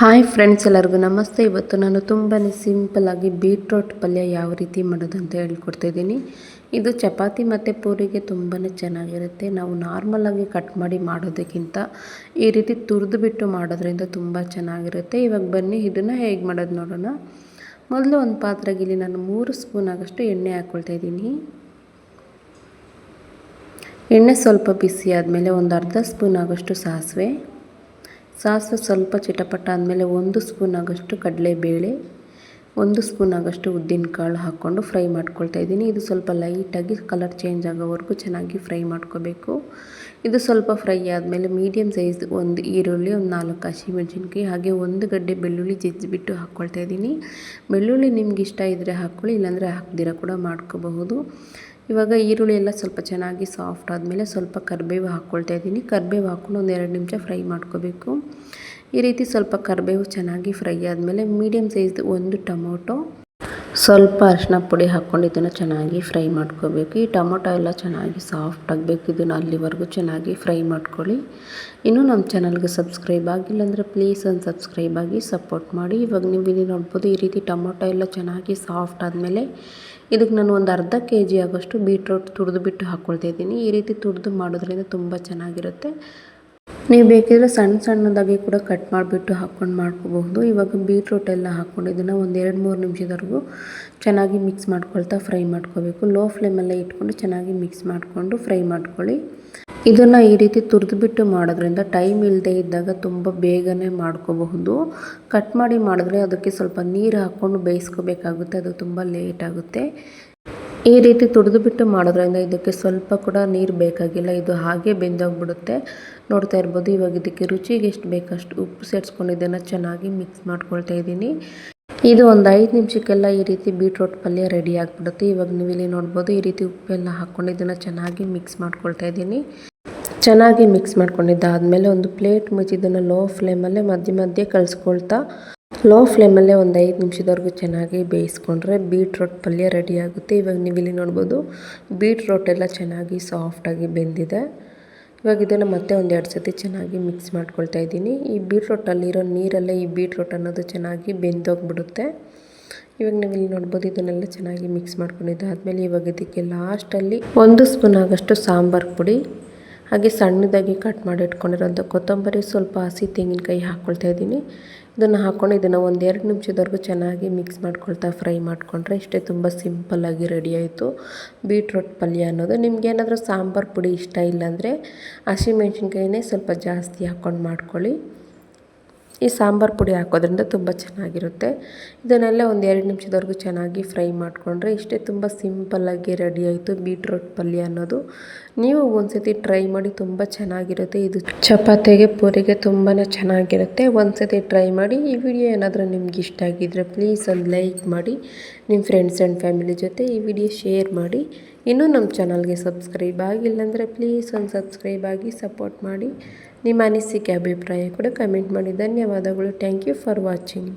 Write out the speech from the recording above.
Hi friends ಎಲ್ಲರಿಗೂ ನಮಸ್ತೆ. ಇವತ್ತು ನಾನು ತುಂಬಾ ಸಿಂಪಲ್ಲಾಗಿ ಬೀಟ್ರೋಟ್ ಪಲ್ಯ ಯಾವ ರೀತಿ ಮಾಡೋದು ಅಂತ ಹೇಳ್ಕೊಡ್ತಾಯಿದ್ದೀನಿ ಇದು ಚಪಾತಿ ಮತ್ತು ಪೂರಿಗೆ ತುಂಬಾ ಚೆನ್ನಾಗಿರುತ್ತೆ. ನಾವು ನಾರ್ಮಲಾಗಿ ಕಟ್ ಮಾಡಿ ಮಾಡೋದಕ್ಕಿಂತ ಈ ರೀತಿ ತುರಿದು ಬಿಟ್ಟು ಮಾಡೋದ್ರಿಂದ ತುಂಬ ಚೆನ್ನಾಗಿರುತ್ತೆ. ಇವಾಗ ಬನ್ನಿ, ಇದನ್ನು ಹೇಗೆ ಮಾಡೋದು ನೋಡೋಣ. ಮೊದಲು ಒಂದು ಪಾತ್ರೆಗೆ ನಾನು ಮೂರು ಸ್ಪೂನ್ ಆಗಷ್ಟು ಎಣ್ಣೆ ಹಾಕ್ಕೊಳ್ತಾ ಇದ್ದೀನಿ. ಎಣ್ಣೆ ಸ್ವಲ್ಪ ಬಿಸಿ ಆದಮೇಲೆ ಒಂದು ಅರ್ಧ ಸ್ಪೂನ್ ಆಗೋಷ್ಟು ಸಾಸಿವೆ. ಸಾಸಿವೆ ಸ್ವಲ್ಪ ಚಿಟಪಟ ಆದಮೇಲೆ ಒಂದು ಸ್ಪೂನ್ ಆಗೋಷ್ಟು ಕಡಲೆಬೇಳೆ, ಒಂದು ಸ್ಪೂನ್ ಆಗೋಷ್ಟು ಉದ್ದಿನಕಾಳು ಹಾಕ್ಕೊಂಡು ಫ್ರೈ ಮಾಡ್ಕೊಳ್ತಾ ಇದ್ದೀನಿ. ಇದು ಸ್ವಲ್ಪ ಲೈಟಾಗಿ ಕಲರ್ ಚೇಂಜ್ ಆಗೋವರೆಗೂ ಚೆನ್ನಾಗಿ ಫ್ರೈ ಮಾಡ್ಕೋಬೇಕು. ಇದು ಸ್ವಲ್ಪ ಫ್ರೈ ಆದಮೇಲೆ ಮೀಡಿಯಮ್ ಸೈಜ್ ಒಂದು ಈರುಳ್ಳಿ, ಒಂದು ನಾಲ್ಕು ಹಸಿಮೆಣ್ಸಿನ್ಕಾಯಿ, ಹಾಗೆ ಒಂದು ಗಡ್ಡೆ ಬೆಳ್ಳುಳ್ಳಿ ಜಜ್ಜಿಬಿಟ್ಟು ಹಾಕ್ಕೊಳ್ತಾ ಇದ್ದೀನಿ. ಬೆಳ್ಳುಳ್ಳಿ ನಿಮ್ಗೆ ಇಷ್ಟ ಇದ್ದರೆ ಹಾಕ್ಕೊಳ್ಳಿ, ಇಲ್ಲಾಂದರೆ ಹಾಕ್ದಿರ ಕೂಡ ಮಾಡ್ಕೋಬಹುದು. ಇವಾಗ ಈರುಳ್ಳಿ ಎಲ್ಲ ಸ್ವಲ್ಪ ಚೆನ್ನಾಗಿ ಸಾಫ್ಟ್ ಆದಮೇಲೆ ಸ್ವಲ್ಪ ಕರಿಬೇವು ಹಾಕ್ಕೊಳ್ತಾ ಇದ್ದೀನಿ. ಕರಿಬೇವು ಹಾಕ್ಕೊಂಡು ಒಂದು ಎರಡು ನಿಮಿಷ ಫ್ರೈ ಮಾಡ್ಕೋಬೇಕು. ಈ ರೀತಿ ಸ್ವಲ್ಪ ಕರಿಬೇವು ಚೆನ್ನಾಗಿ ಫ್ರೈ ಆದಮೇಲೆ ಮೀಡಿಯಮ್ ಸೈಜ್ದು ಒಂದು ಟೊಮೊಟೊ, ಸ್ವಲ್ಪ ಅರಿಶಿನ ಪುಡಿ ಹಾಕ್ಕೊಂಡು ಇದನ್ನು ಚೆನ್ನಾಗಿ ಫ್ರೈ ಮಾಡ್ಕೋಬೇಕು. ಈ ಟೊಮೊಟೊ ಎಲ್ಲ ಚೆನ್ನಾಗಿ ಸಾಫ್ಟ್ ಆಗಬೇಕು. ಇದನ್ನು ಅಲ್ಲಿವರೆಗೂ ಚೆನ್ನಾಗಿ ಫ್ರೈ ಮಾಡ್ಕೊಳ್ಳಿ. ಇನ್ನೂ ನಮ್ಮ ಚಾನಲ್ಗೆ ಸಬ್ಸ್ಕ್ರೈಬ್ ಆಗಿಲ್ಲ ಅಂದರೆ ಪ್ಲೀಸ್ ಒಂದು ಸಬ್ಸ್ಕ್ರೈಬ್ ಆಗಿ ಸಪೋರ್ಟ್ ಮಾಡಿ. ಇವಾಗ ನೀವು ಇಲ್ಲಿ ನೋಡ್ಬೋದು ಈ ರೀತಿ ಟೊಮೊಟೊ ಎಲ್ಲ ಚೆನ್ನಾಗಿ ಸಾಫ್ಟ್ ಆದಮೇಲೆ ಇದಕ್ಕೆ ನಾನು ಒಂದು ಅರ್ಧ ಕೆ ಜಿ ಆಗೋಷ್ಟು ಬೀಟ್ರೋಟ್ ತುರಿದು ಬಿಟ್ಟು ಹಾಕ್ಕೊಳ್ತಾ ಇದ್ದೀನಿ. ಈ ರೀತಿ ತುರಿದು ಮಾಡೋದ್ರಿಂದ ತುಂಬ ಚೆನ್ನಾಗಿರುತ್ತೆ. ನೀವು ಬೇಕಿದ್ರೆ ಸಣ್ಣ ಸಣ್ಣದಾಗಿ ಕೂಡ ಕಟ್ ಮಾಡಿಬಿಟ್ಟು ಹಾಕ್ಕೊಂಡು ಮಾಡ್ಕೋಬಹುದು. ಇವಾಗ ಬೀಟ್ರೋಟ್ ಎಲ್ಲ ಹಾಕ್ಕೊಂಡು ಇದನ್ನು ಒಂದು ಎರಡು ಮೂರು ನಿಮಿಷದವರೆಗೂ ಚೆನ್ನಾಗಿ ಮಿಕ್ಸ್ ಮಾಡ್ಕೊಳ್ತಾ ಫ್ರೈ ಮಾಡ್ಕೋಬೇಕು. ಲೋ ಫ್ಲೇಮಲ್ಲೇ ಇಟ್ಕೊಂಡು ಚೆನ್ನಾಗಿ ಮಿಕ್ಸ್ ಮಾಡಿಕೊಂಡು ಫ್ರೈ ಮಾಡ್ಕೊಳ್ಳಿ. ಇದನ್ನು ಈ ರೀತಿ ತುರಿದುಬಿಟ್ಟು ಮಾಡೋದ್ರಿಂದ ಟೈಮ್ ಇಲ್ಲದೆ ಇದ್ದಾಗ ತುಂಬ ಬೇಗನೆ ಮಾಡ್ಕೋಬಹುದು. ಕಟ್ ಮಾಡಿ ಮಾಡಿದ್ರೆ ಅದಕ್ಕೆ ಸ್ವಲ್ಪ ನೀರು ಹಾಕ್ಕೊಂಡು ಬೇಯಿಸ್ಕೋಬೇಕಾಗುತ್ತೆ, ಅದು ತುಂಬ ಲೇಟ್ ಆಗುತ್ತೆ. ಈ ರೀತಿ ತುರಿದುಬಿಟ್ಟು ಮಾಡೋದ್ರಿಂದ ಇದಕ್ಕೆ ಸ್ವಲ್ಪ ಕೂಡ ನೀರು ಬೇಕಾಗಿಲ್ಲ, ಇದು ಹಾಗೆ ಬೆಂದೋಗ್ಬಿಡುತ್ತೆ. ನೋಡ್ತಾ ಇರ್ಬೋದು, ಇವಾಗ ಇದಕ್ಕೆ ರುಚಿಗೆ ಎಷ್ಟು ಬೇಕಷ್ಟು ಉಪ್ಪು ಸೇರಿಸ್ಕೊಂಡು ಇದನ್ನು ಚೆನ್ನಾಗಿ ಮಿಕ್ಸ್ ಮಾಡ್ಕೊಳ್ತಾ ಇದ್ದೀನಿ. ಇದು ಒಂದು ಐದು ನಿಮಿಷಕ್ಕೆಲ್ಲ ಈ ರೀತಿ ಬೀಟ್ರೋಟ್ ಪಲ್ಯ ರೆಡಿ ಆಗಿಬಿಡುತ್ತೆ. ಇವಾಗ ನೀವು ಇಲ್ಲಿ ನೋಡ್ಬೋದು, ಈ ರೀತಿ ಉಪ್ಪೆಲ್ಲ ಹಾಕ್ಕೊಂಡು ಇದನ್ನು ಚೆನ್ನಾಗಿ ಮಿಕ್ಸ್ ಮಾಡ್ಕೊಳ್ತಾ ಇದ್ದೀನಿ. ಚೆನ್ನಾಗಿ ಮಿಕ್ಸ್ ಮಾಡ್ಕೊಂಡಿದ್ದಾದಮೇಲೆ ಒಂದು ಪ್ಲೇಟ್ ಮುಚ್ಚಿದ್ದನ್ನು ಲೋ ಫ್ಲೇಮಲ್ಲೇ ಮಧ್ಯೆ ಮಧ್ಯೆ ಕಳಿಸ್ಕೊಳ್ತಾ, ಲೋ ಫ್ಲೇಮಲ್ಲೇ ಒಂದು ಐದು ನಿಮಿಷದವರೆಗೂ ಚೆನ್ನಾಗಿ ಬೇಯಿಸ್ಕೊಂಡ್ರೆ ಬೀಟ್ರೋಟ್ ಪಲ್ಯ ರೆಡಿ ಆಗುತ್ತೆ. ಇವಾಗ ನೀವು ಇಲ್ಲಿ ನೋಡ್ಬೋದು, ಬೀಟ್ರೋಟ್ ಎಲ್ಲ ಚೆನ್ನಾಗಿ ಸಾಫ್ಟಾಗಿ ಬೆಂದಿದೆ. ಇವಾಗ ಇದನ್ನು ಮತ್ತೆ ಒಂದು ಎರಡು ಸತಿ ಚೆನ್ನಾಗಿ ಮಿಕ್ಸ್ ಮಾಡ್ಕೊಳ್ತಾ ಇದ್ದೀನಿ. ಈ ಬೀಟ್ರೋಟಲ್ಲಿರೋ ನೀರಲ್ಲೇ ಈ ಬೀಟ್ರೋಟ್ ಅನ್ನೋದು ಚೆನ್ನಾಗಿ ಬೆಂದೋಗ್ಬಿಡುತ್ತೆ. ಇವಾಗ ನೀವು ಇಲ್ಲಿ ನೋಡ್ಬೋದು, ಇದನ್ನೆಲ್ಲ ಚೆನ್ನಾಗಿ ಮಿಕ್ಸ್ ಮಾಡ್ಕೊಂಡಿದ್ದಾದಮೇಲೆ ಇವಾಗ ಇದಕ್ಕೆ ಲಾಸ್ಟಲ್ಲಿ ಒಂದು ಸ್ಪೂನ್ ಆಗಷ್ಟು ಸಾಂಬಾರು ಪುಡಿ. ಹಾಗೆ ಸಣ್ಣದಾಗಿ ಕಟ್ ಮಾಡಿ ಇಟ್ಕೊಂಡಿರೋಂಥ ಕೊತ್ತಂಬರಿ ಸ್ವಲ್ಪ ಹಸಿ ತೆಂಗಿನಕಾಯಿ ಹಾಕ್ಕೊಳ್ತಾ ಇದ್ದೀನಿ. ಇದನ್ನು ಹಾಕ್ಕೊಂಡು ಇದನ್ನು ಒಂದು ನಿಮಿಷದವರೆಗೂ ಚೆನ್ನಾಗಿ ಮಿಕ್ಸ್ ಮಾಡ್ಕೊಳ್ತಾ ಫ್ರೈ ಮಾಡಿಕೊಂಡ್ರೆ ಇಷ್ಟೇ ತುಂಬ ಸಿಂಪಲ್ಲಾಗಿ ರೆಡಿ ಆಯಿತು. ಬೀಟ್ರೋಟ್ ಪಲ್ಯ ಅನ್ನೋದು. ನಿಮ್ಗೆ ಏನಾದರೂ ಸಾಂಬಾರು ಪುಡಿ ಇಷ್ಟ ಇಲ್ಲಾಂದರೆ ಹಸಿಮೆಣ್ಸಿನ್ಕಾಯಿನೇ ಸ್ವಲ್ಪ ಜಾಸ್ತಿ ಹಾಕ್ಕೊಂಡು ಮಾಡ್ಕೊಳ್ಳಿ. ಈ ಸಾಂಬಾರು ಪುಡಿ ಹಾಕೋದ್ರಿಂದ ತುಂಬ ಚೆನ್ನಾಗಿರುತ್ತೆ. ಇದನ್ನೆಲ್ಲ ಒಂದು ಎರಡು ನಿಮಿಷದವರೆಗೂ ಚೆನ್ನಾಗಿ ಫ್ರೈ ಮಾಡಿಕೊಂಡ್ರೆ ಇಷ್ಟೇ ತುಂಬ ಸಿಂಪಲ್ಲಾಗಿ ರೆಡಿ ಆಯಿತು ಬೀಟ್ರೋಟ್ ಪಲ್ಯ ಅನ್ನೋದು. ನೀವು ಒಂದ್ಸತಿ ಟ್ರೈ ಮಾಡಿ ತುಂಬ ಚೆನ್ನಾಗಿರುತ್ತೆ. ಇದು ಚಪಾತಿಗೆ, ಪೂರಿಗೆ ತುಂಬಾ ಚೆನ್ನಾಗಿರುತ್ತೆ. ಒಂದ್ಸತಿ ಟ್ರೈ ಮಾಡಿ, ಈ ವಿಡಿಯೋ ಏನಾದರೂ ನಿಮ್ಗೆ ಇಷ್ಟ ಆಗಿದ್ರೆ ಪ್ಲೀಸ್ ಒಂದು ಲೈಕ್ ಮಾಡಿ ನಿಮ್ಮ ಫ್ರೆಂಡ್ಸ್ ಆ್ಯಂಡ್ ಫ್ಯಾಮಿಲಿ ಜೊತೆ ಈ ವಿಡಿಯೋ ಶೇರ್ ಮಾಡಿ. ಇನ್ನೂ ನಮ್ಮ ಚಾನಲ್ಗೆ ಸಬ್ಸ್ಕ್ರೈಬ್ ಆಗಿಲ್ಲ ಅಂದರೆ ಪ್ಲೀಸ್ ಒಂದು ಸಬ್ಸ್ಕ್ರೈಬ್ ಆಗಿ ಸಪೋರ್ಟ್ ಮಾಡಿ. ನಿಮ್ಮ ಅನಿಸಿಕೆ ಅಭಿಪ್ರಾಯ ಕೂಡ ಕಮೆಂಟ್ ಮಾಡಿ. ಧನ್ಯವಾದಗಳು. Thank you for watching